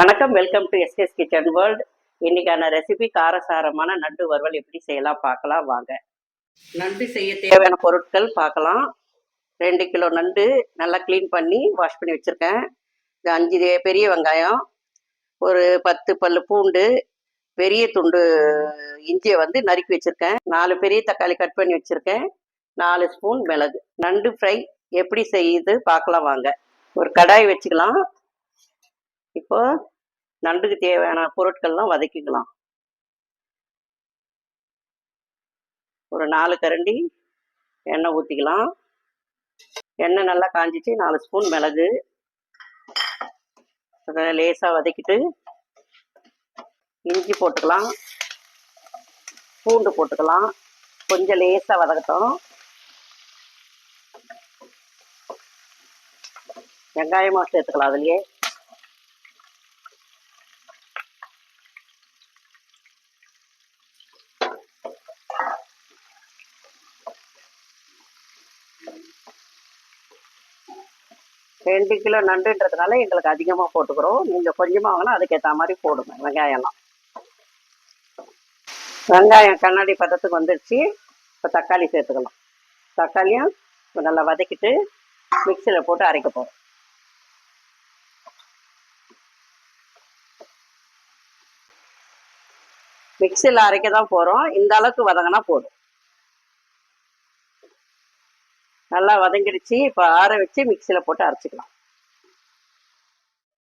வணக்கம் welcome to SS kitchen world இன்னைக்கான recipe காரசாரமான நண்டு வறுவல் எப்படி செய்யலாம் பார்க்கலாம் வாங்க. நண்டு செய்ய தேவையான பொருட்கள் பார்க்கலாம். ரெண்டு கிலோ நண்டு நல்லா க்ளீன் பண்ணி வாஷ் பண்ணி வச்சுருக்கேன். இது அஞ்சு பெரிய வெங்காயம் ஒரு பத்து பல்லு பூண்டு பெரிய துண்டு இஞ்சியை வந்து நறுக்கி வச்சுருக்கேன். நாலு பெரிய தக்காளி கட் பண்ணி வச்சுருக்கேன். நாலு ஸ்பூன் மிளகு. நண்டு ஃப்ரை எப்படி செய்யுது பார்க்கலாம் வாங்க. ஒரு கடாய் வச்சுக்கலாம். இப்போ நண்டுக்கு தேவையான பொருட்கள்லாம் வதக்கிக்கலாம். ஒரு நாலு கரண்டி எண்ணெய் ஊற்றிக்கலாம் எண்ணெய் நல்லா காஞ்சிச்சு நாலு ஸ்பூன் மிளகு. அதை லேசாக வதக்கிட்டு இஞ்சி போட்டுக்கலாம். பூண்டு போட்டுக்கலாம். கொஞ்சம் லேசாக வதக்கட்டும். வெங்காயமாக சேர்த்துக்கலாம் அதுலேயே. ரெண்டு கிலோ நண்டுன்றதுனால எங்களுக்கு அதிகமாக போட்டுக்கிறோம். நீங்கள் கொஞ்சமாக வாங்கினா அதுக்கேற்ற மாதிரி போடுங்க வெங்காயம்லாம். வெங்காயம் கண்ணாடி பதத்துக்கு வந்துடுச்சு இப்போ தக்காளி சேர்த்துக்கலாம். தக்காளியும் நல்லா வதக்கிட்டு மிக்சியில் போட்டு அரைக்க போகிறோம் மிக்சியில் அரைக்க தான் போகிறோம் இந்த அளவுக்கு வதங்கினா போதும். நல்லா வதங்கிடுச்சு. இப்போ ஆற வச்சு மிக்சியில் போட்டு அரைச்சிக்கலாம்.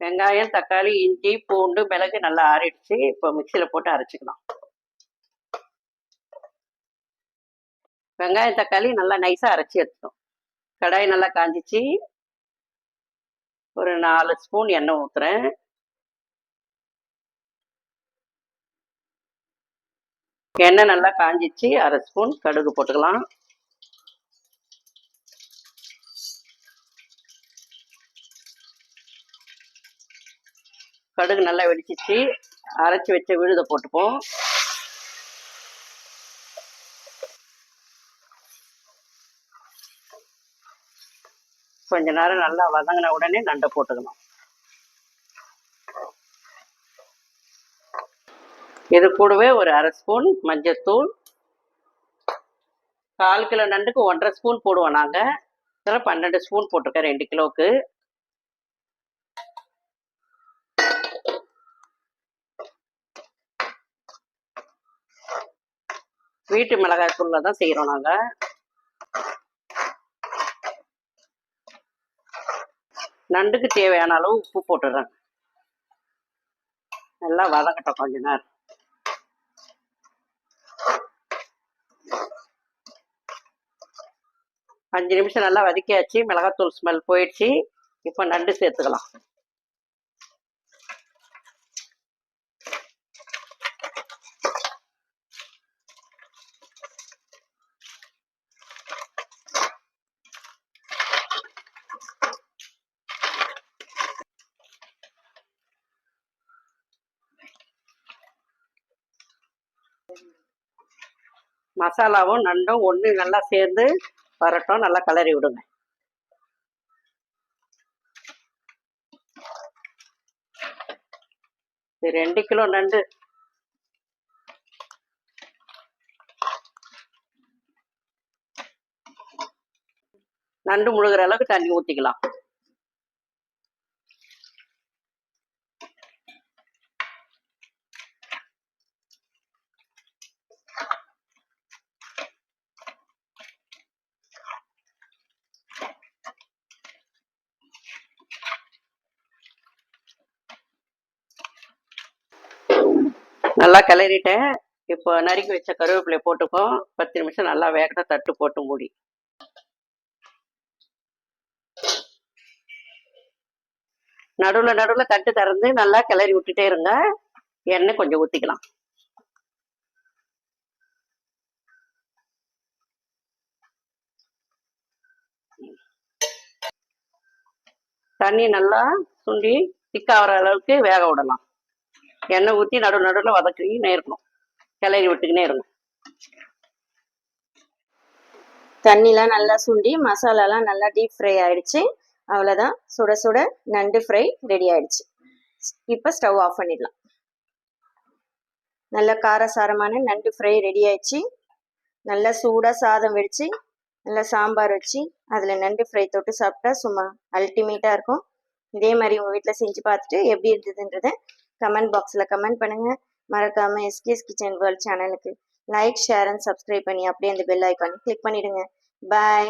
வெங்காயம் தக்காளி இஞ்சி பூண்டு மிளகு நல்லா ஆறிடுச்சு. இப்போ மிக்சியில் போட்டு அரைச்சிக்கலாம். வெங்காயம் தக்காளி நல்லா நைஸாக அரைச்சி எடுத்துட்டோம். கடாய் நல்லா காஞ்சிச்சு. ஒரு நாலு ஸ்பூன் எண்ணெய் ஊற்றுறேன் எண்ணெய் நல்லா காஞ்சிச்சு. அரை ஸ்பூன் கடுகு போட்டுக்கலாம். கடுகு நல்லா வெடிச்சிச்சு. அரைச்சி வச்ச விழுதை போட்டுப்போம். கொஞ்ச நேரம் நல்லா வதங்கின உடனே நண்டை போட்டுக்கணும். இது கூடவே ஒரு அரை ஸ்பூன் மஞ்சத்தூள். கால் கிலோ நண்டுக்கு ஒன்றரை ஸ்பூன் போடுவோம் நாங்கள் இதில் பன்னெண்டு ஸ்பூன் போட்டிருக்கேன் ரெண்டு கிலோவுக்கு. வீட்டு மிளகாய் தூளில் தான் செய்கிறோம் நாங்கள் நண்டுக்கு தேவையான அளவு உப்பு போட்டுடுறேன் நல்லா வதக்கட்டும் கொஞ்ச நேரம். அஞ்சு நிமிஷம் நல்லா வதக்கியாச்சு மிளகாத்தூள் ஸ்மெல் போயிடுச்சு. இப்போ நண்டு சேர்த்துக்கலாம். மசாலாவும் நண்டும் ஒன்று நல்லா சேர்ந்து வரட்டும். நல்லா கிளறி விடுங்க. இது ரெண்டு கிலோ நண்டு. நண்டு முழுகிற அளவுக்கு தண்ணி ஊற்றிக்கலாம் நல்லா கிளறிட்டேன். இப்போ நறுக்கி வச்ச கருவேப்பிலை போட்டுக்கோம் பத்து நிமிஷம் நல்லா வேகத்தை தட்டு போட்டு மூடி. நடுவில் நடுவில் தட்டு திறந்து நல்லா கிளறி விட்டுட்டே இருங்க. எண்ணெய் கொஞ்சம் ஊற்றிக்கலாம் தண்ணி நல்லா சுண்டி திக்காகிற அளவுக்கு வேக விடலாம். எண்ணெய் ஊற்றி நடு நடுவில் வதக்கினே இருக்கணும். கிளறி விட்டுக்கினே இருக்கணும். தண்ணிலாம் நல்லா சுண்டி மசாலாலாம் நல்லா டீப் ஃப்ரை ஆயிடுச்சு. அவ்வளோதான் சுட சுட நண்டு ஃப்ரை ரெடி ஆயிடுச்சு. இப்போ ஸ்டவ் ஆஃப் பண்ணிடலாம். நல்ல காரசாரமான நண்டு ஃப்ரை ரெடி ஆயிடுச்சு. நல்லா சூடாக சாதம் வெடிச்சு நல்லா சாம்பார் வச்சு அதில் நண்டு ஃப்ரை தொட்டு சாப்பிட்டா சும்மா அல்டிமேட்டாக இருக்கும். இதே மாதிரி உங்கள் வீட்டில் செஞ்சு பார்த்துட்டு எப்படி இருந்ததுன்றதை கமெண்ட் பாக்ஸில் கமெண்ட் பண்ணுங்கள் மறக்காமல் எஸ்கேஸ் கிச்சன் வேர்ல்ட் சேனலுக்கு லைக் ஷேர் அண்ட் சப்ஸ்கிரைப் பண்ணி அப்படியே அந்த பெல் ஐக்கானை கிளிக் பண்ணிடுங்க. பாய்